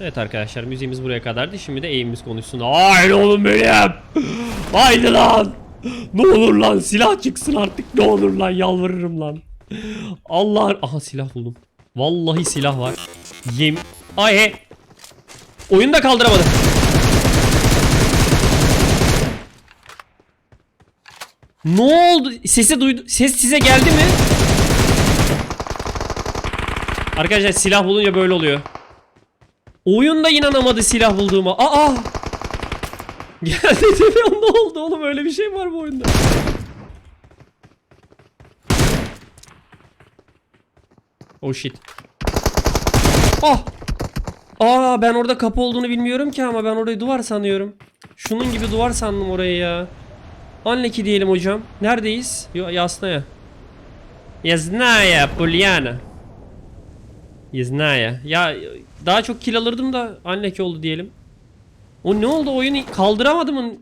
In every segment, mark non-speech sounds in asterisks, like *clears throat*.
Evet arkadaşlar müziğimiz buraya kadardı. Şimdi de eğimimiz konuşsun. Haydi oğlum benim. Haydi lan. Ne olur lan silah çıksın artık. Ne olur lan yalvarırım lan. Allah. Aha silah buldum. Vallahi silah var. Yem. Ay he. Oyunu da kaldıramadım. Ne oldu? Sesi duydu. Ses size geldi mi? Arkadaşlar silah bulunca böyle oluyor. Oyun da inanamadı silah bulduğuma. Aa! Geldi demiyorum *laughs* ne oldu oğlum öyle bir şey var bu oyunda? Oh shit. Ah! Aa ben orada kapı olduğunu bilmiyorum ki ama ben orayı duvar sanıyorum. Şunun gibi duvar sandım orayı ya. Anleki diyelim hocam. Neredeyiz? Yasnaya. Yaznaya, Polyana. Yaznaya. Ya daha çok kill alırdım da Anleki oldu diyelim. O ne oldu oyunu kaldıramadım mı?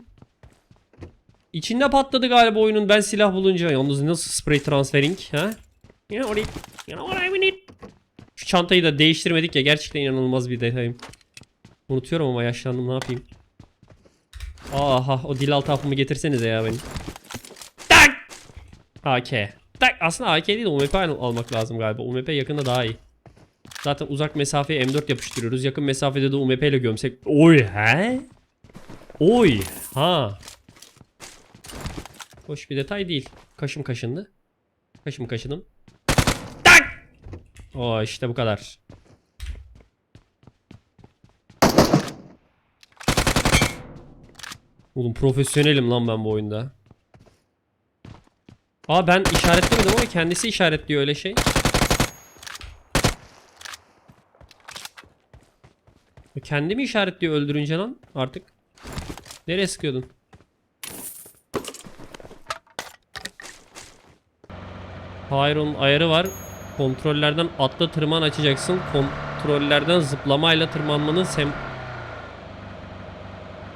İçinde patladı galiba oyunun ben silah bulunca. Yalnız nasıl spray transferring ha? You know what, it, you know what I need? Şu çantayı da değiştirmedik ya gerçekten inanılmaz bir detayım. Unutuyorum ama yaşlandım ne yapayım. Aha o dil altı hapımı getirsenize ya benim. Tak! AK. Tak! Aslında AK değil de UMP al- almak lazım galiba. UMP yakında daha iyi. Zaten uzak mesafeye M4 yapıştırıyoruz. Yakın mesafede de UMP ile gömsek. Oy he? Oy ha. Hoş bir detay değil. Kaşım kaşındı. Kaşım kaşıdım. Tak! O işte bu kadar. Oğlum profesyonelim lan ben bu oyunda. Aa ben işaretlemedim ama kendisi işaretliyor öyle şey. Kendi mi işaretliyor öldürünce lan artık? Nereye sıkıyordun? Hayır onun ayarı var. Kontrollerden atla tırman açacaksın. Kontrollerden zıplamayla tırmanmanın sem...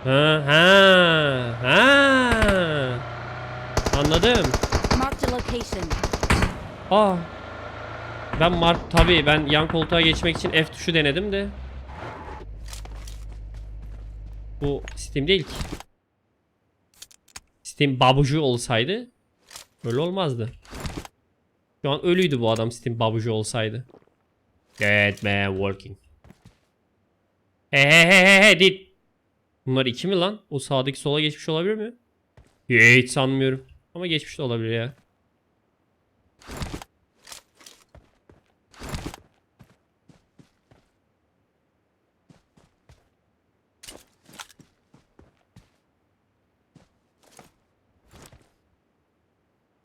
Ha ha ha. Anladım. Marked a location. Aa. Ben Mark tabii ben yan koltuğa geçmek için F tuşu denedim de. Bu Steam değil ki. Steam babucu olsaydı öyle olmazdı. Şu an ölüydü bu adam Steam babucu olsaydı. Dead man walking. He he he he he dit. Bunlar iki mi lan? O sağdaki sola geçmiş olabilir mi? Hiç sanmıyorum. Ama geçmiş de olabilir ya.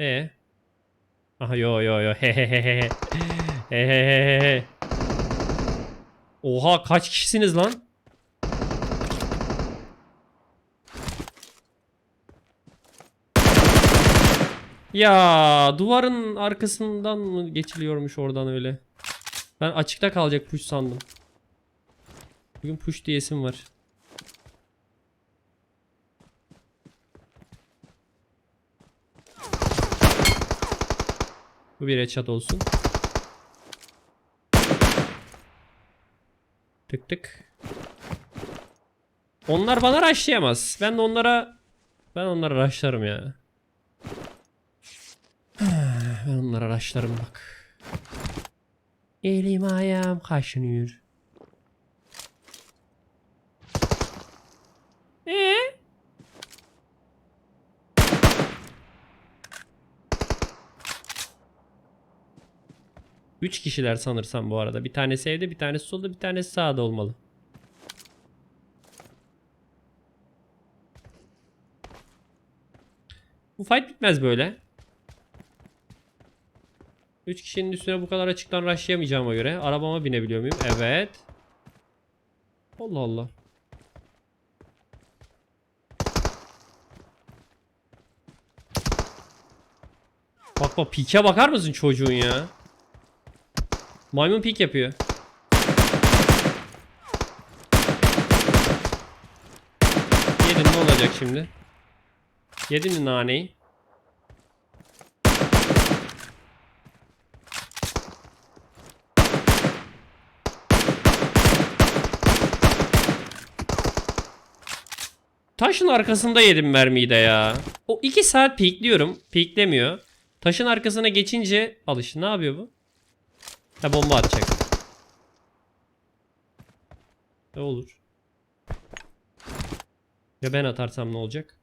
E. Aha yo yo yo *laughs* he he he he he. He he he he he. Oha kaç kişisiniz lan? Ya duvarın arkasından mı geçiliyormuş oradan öyle? Ben açıkta kalacak push sandım. Bugün push diyesim var. Bu bir headshot olsun. Tık tık. Onlar bana rushlayamaz. Ben de onlara... Ben onlara rushlarım ya. *sighs* Ben onlara rushlarım bak. Elim ayağım kaşınıyor. Eee? 3 kişiler sanırsam bu arada. Bir tanesi evde, bir tanesi solda, bir tanesi sağda olmalı. Bu fight bitmez böyle. 3 kişinin üstüne bu kadar açıktan rushlayamayacağıma göre arabama binebiliyor muyum? Evet. Allah Allah. Bak bak pike bakar mısın çocuğun ya? Maymun pik yapıyor. Yedim ne olacak şimdi? Yedim mi naneyi? Taşın arkasında yedim mermiyi de ya. O 2 saat pikliyorum. Piklemiyor. Taşın arkasına geçince alış ne yapıyor bu? Ha bomba atacak. Ne olur. Ya ben atarsam ne olacak?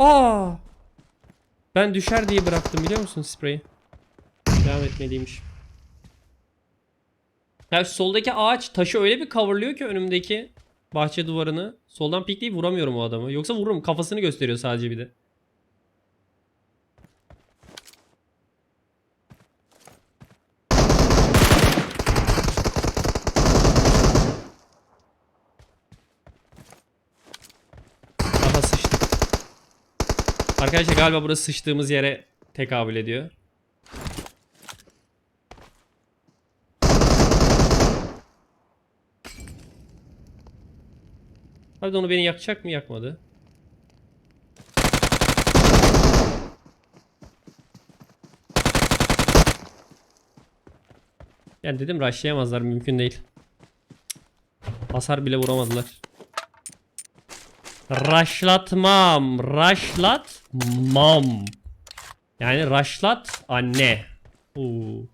Aa! Ben düşer diye bıraktım biliyor musun spreyi? Devam etmeliymiş. Ya soldaki ağaç taşı öyle bir coverlıyor ki önümdeki bahçe duvarını. Soldan pikleyip vuramıyorum o adamı. Yoksa vururum. Kafasını gösteriyor sadece bir de. Arkadaşlar galiba burası sıçtığımız yere tekabül ediyor. Hadi onu beni yakacak mı yakmadı. Yani dedim rushlayamazlar mümkün değil. Hasar bile vuramadılar. Raşlatmam. Raşlatmam. Yani raşlat anne. Oo.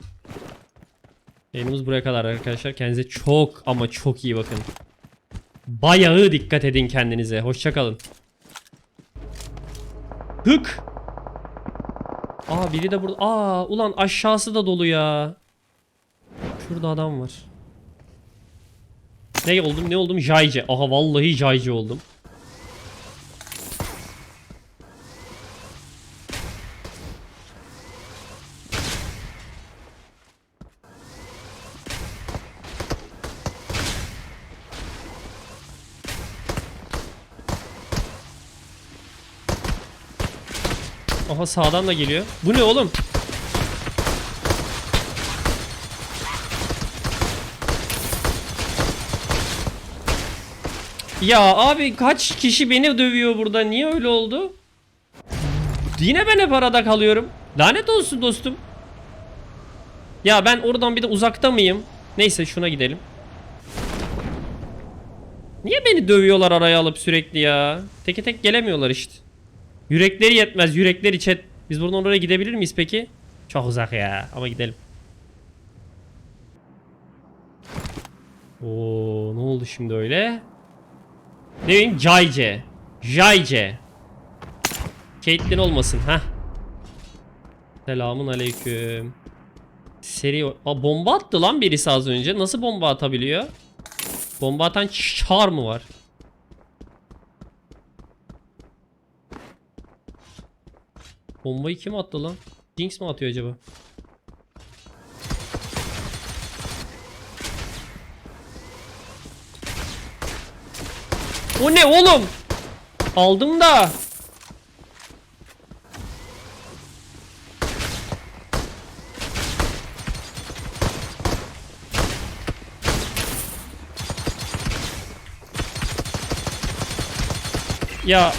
Yayınımız buraya kadar arkadaşlar. Kendinize çok ama çok iyi bakın. Bayağı dikkat edin kendinize. Hoşçakalın. Hık. Aa biri de burada. Aa ulan aşağısı da dolu ya. Şurada adam var. Ne oldum ne oldum? Jayce. Aha vallahi Jayce oldum. Sağdan da geliyor. Bu ne oğlum? Ya abi kaç kişi beni dövüyor burada? Niye öyle oldu? Yine ben hep arada kalıyorum. Lanet olsun dostum. Ya ben oradan bir de uzakta mıyım? Neyse şuna gidelim. Niye beni dövüyorlar araya alıp sürekli ya? Teke tek gelemiyorlar işte. Yürekleri yetmez. Yürekleri çet. Biz buradan oraya gidebilir miyiz peki? Çok uzak ya. Ama gidelim. Oo, ne oldu şimdi öyle? Ne bileyim Jayce. Jayce. Caitlyn olmasın ha. Selamun aleyküm. Seri Aa, bomba attı lan birisi az önce. Nasıl bomba atabiliyor? Bomba atan çar mı var? Bombayı kim attı lan? Jinx mi atıyor acaba? O ne oğlum? Aldım da. Ya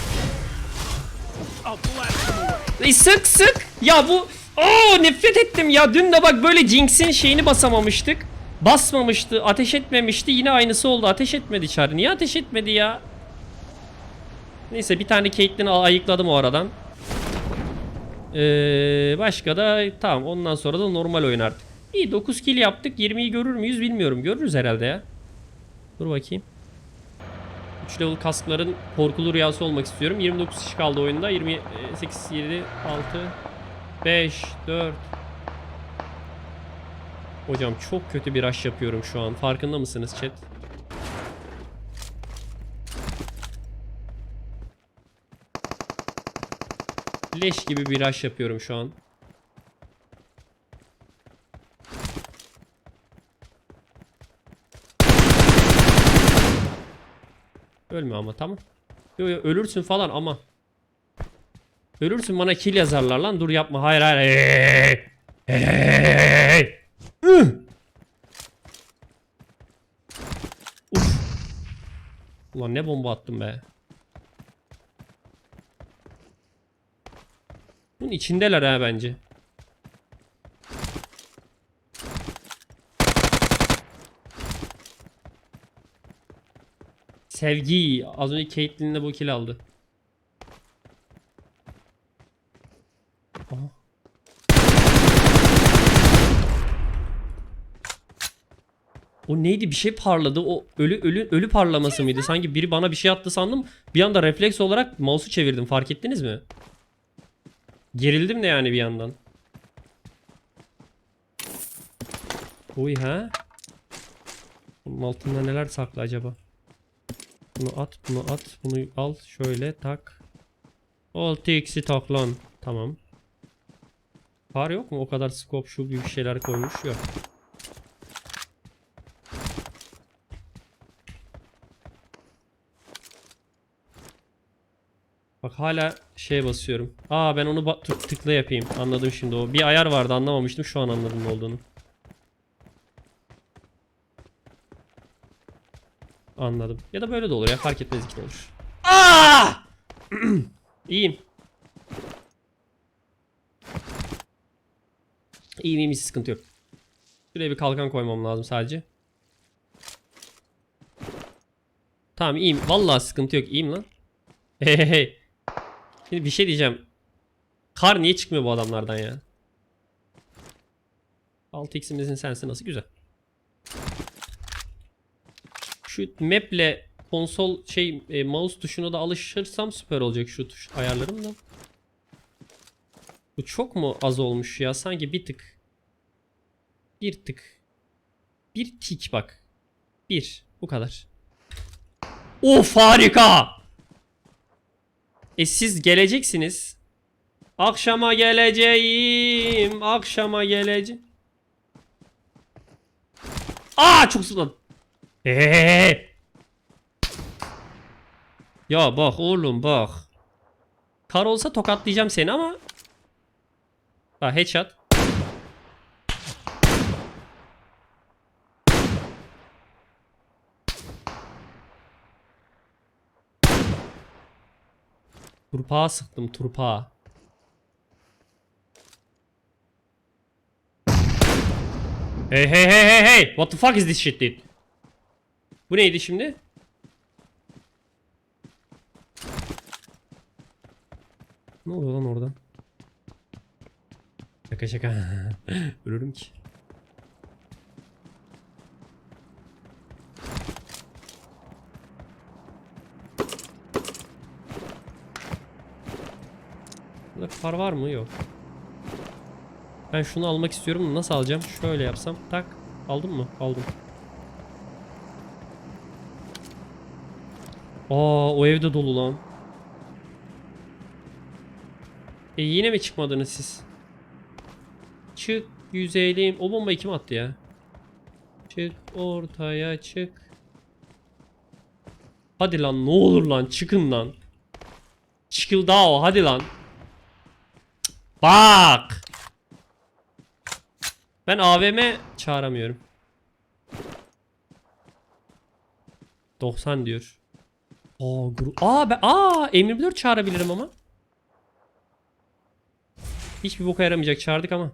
sık sık. Ya bu Oo nefret ettim ya. Dün de bak böyle Jinx'in şeyini basamamıştık. Basmamıştı, ateş etmemişti. Yine aynısı oldu. Ateş etmedi çar. Niye ateş etmedi ya? Neyse bir tane Caitlyn'i ayıkladım o aradan. Ee, başka da tamam ondan sonra da normal oyun artık. İyi 9 kill yaptık. 20'yi görür müyüz bilmiyorum. Görürüz herhalde ya. Dur bakayım. 3 level kaskların korkulu rüyası olmak istiyorum. 29 kişi kaldı oyunda. 28, 7, 6, 5, 4. Hocam çok kötü bir rush yapıyorum şu an. Farkında mısınız chat? Leş gibi bir rush yapıyorum şu an. Ölme ama tamam. Yo yo ölürsün falan ama. Ölürsün bana kill yazarlar lan. Dur yapma. Hayır hayır. Hey, hey, hey. Uf. Ulan ne bomba attım be. Bunun içindeler ha bence. Sevgi. Az önce Caitlyn'le bu kill aldı. Aha. O neydi? Bir şey parladı. O ölü ölü ölü parlaması mıydı? Sanki biri bana bir şey attı sandım. Bir anda refleks olarak mouse'u çevirdim. Fark ettiniz mi? Gerildim de yani bir yandan. Uy ha? Bunun altında neler saklı acaba? Bunu at, bunu at, bunu al, şöyle tak. 6x'i tak lan. Tamam. Var yok mu? O kadar scope şu gibi şeyler koymuş yok. Bak hala şeye basıyorum. Aa ben onu tıkla yapayım. Anladım şimdi o. Bir ayar vardı anlamamıştım. Şu an anladım ne olduğunu. Anladım. Ya da böyle de olur ya. Fark etmez iki de olur. Aa! *clears throat* İyiyim. İyiyim iyiyim hiç sıkıntı yok. Şuraya bir kalkan koymam lazım sadece. Tamam iyiyim. Vallahi sıkıntı yok. İyiyim lan. *laughs* Hey hey hey. Şimdi bir şey diyeceğim. Kar niye çıkmıyor bu adamlardan ya? 6x'imizin sensi nasıl güzel. Şu maple konsol şey e, mouse tuşuna da alışırsam süper olacak şu tuş ayarlarım da. Bu çok mu az olmuş ya? Sanki bir tık. Bir tık. Bir tik bak. Bir. Bu kadar. Of harika. E siz geleceksiniz. Akşama geleceğim. Akşama geleceğim. Aa çok zıpladım. Eee. Ya bak oğlum bak. Kar olsa tokatlayacağım seni ama. Bak headshot. Turpağa sıktım turpağa. Hey hey hey hey hey! What the fuck is this shit dude? Bu neydi şimdi? Ne oluyor lan oradan? Şaka şaka. *laughs* Ölürüm ki. Burada kar var mı? Yok. Ben şunu almak istiyorum. Nasıl alacağım? Şöyle yapsam. Tak. Aldım mı? Aldım. Aa o evde dolu lan. E yine mi çıkmadınız siz? Çık yüzeyliyim. O bombayı kim attı ya? Çık ortaya çık. Hadi lan ne olur lan çıkın lan. Çıkıl daha o hadi lan. Bak. Ben AVM çağıramıyorum. 90 diyor. Aa, gru- aa ben aa M24 çağırabilirim ama. Hiçbir boka yaramayacak çağırdık ama.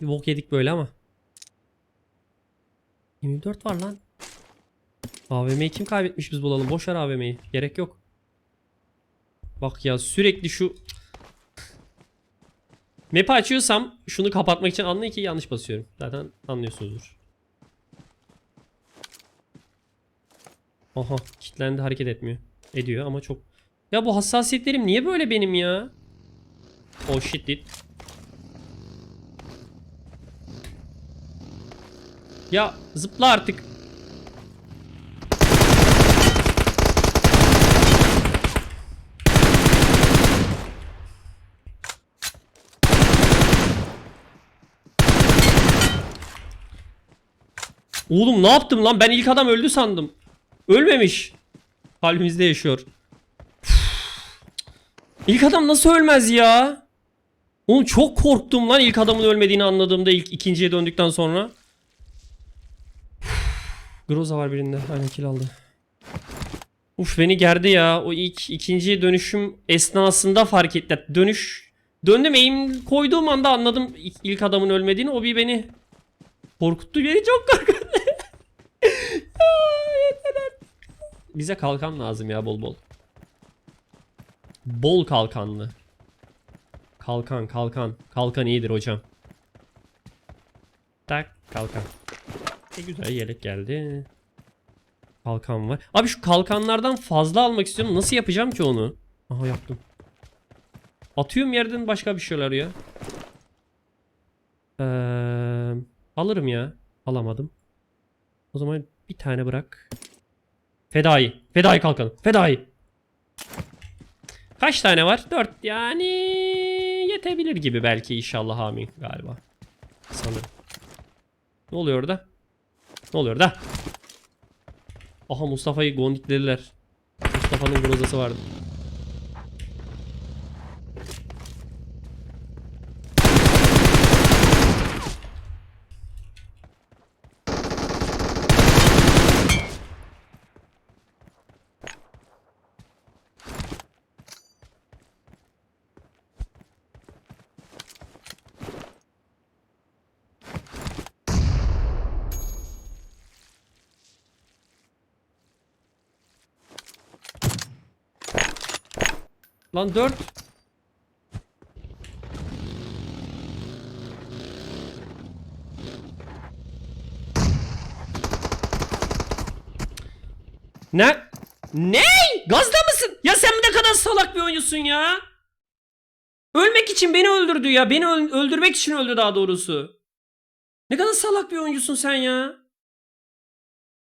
Bir bok yedik böyle ama. 24 var lan. AVM'yi kim kaybetmiş biz bulalım. Boş ver AVM'yi. Gerek yok. Bak ya sürekli şu Map'i açıyorsam şunu kapatmak için anlayın ki yanlış basıyorum. Zaten anlıyorsunuzdur. Aha kilitlendi hareket etmiyor. Ediyor ama çok. Ya bu hassasiyetlerim niye böyle benim ya? Oh shit dude. Ya zıpla artık. Oğlum ne yaptım lan? Ben ilk adam öldü sandım. Ölmemiş. Kalbimizde yaşıyor. İlk adam nasıl ölmez ya? Oğlum çok korktum lan ilk adamın ölmediğini anladığımda ilk ikinciye döndükten sonra. Groza var birinde. Aynen kill aldı. Uf beni gerdi ya. O ilk ikinci dönüşüm esnasında fark etti. Dönüş döndüm aim koyduğum anda anladım ilk adamın ölmediğini. O bir beni korkuttu. Beni çok korkuttu. *laughs* Bize kalkan lazım ya bol bol. Bol kalkanlı. Kalkan kalkan. Kalkan iyidir hocam. Tak kalkan. Ne güzel yelek geldi. Kalkan var. Abi şu kalkanlardan fazla almak istiyorum. Nasıl yapacağım ki onu? Aha yaptım. Atıyorum yerden başka bir şeyler ya. Ee, alırım ya. Alamadım. O zaman bir tane bırak. Fedai. Fedai kalkanı. Fedai. Kaç tane var? 4 yani yetebilir gibi belki inşallah amin galiba. Sanırım. Ne oluyor orada? Ne oluyor da? Aha Mustafa'yı gondiklediler. Mustafa'nın grozası vardı. Lan 4. Ne? Ne? Gazda mısın? Ya sen ne kadar salak bir oyuncusun ya. Ölmek için beni öldürdü ya. Beni öl- öldürmek için öldü daha doğrusu. Ne kadar salak bir oyuncusun sen ya.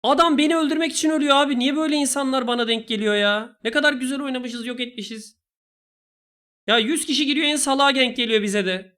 Adam beni öldürmek için ölüyor abi. Niye böyle insanlar bana denk geliyor ya? Ne kadar güzel oynamışız, yok etmişiz. Ya 100 kişi giriyor en salağa denk geliyor bize de.